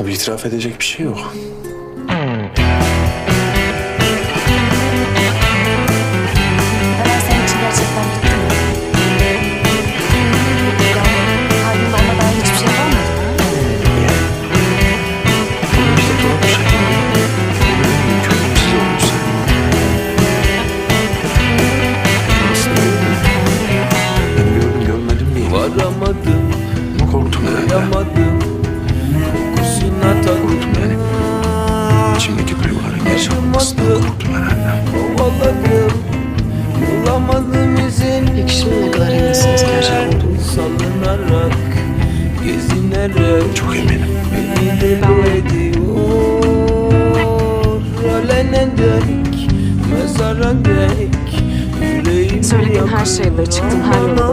Abi itiraf edecek bir şey yok. Ben senin için gerçekten bittim. Yani hiçbir şey kalmadı mı? Önümüzde doğru bir şey kötümsüz. Aslında. Ben gördüm görmedim. Varamadım, Ama korktum doyamadım Kokusuna herhalde. Kovaladım, bulamadım izin ne kadar eminsiniz gerçek olduğunu? Salınarak, gezinerek Çok eminim. Beni deli Ölene dek, mezara dek Yüreğim Söylediğin her şeyle çıktım, her yola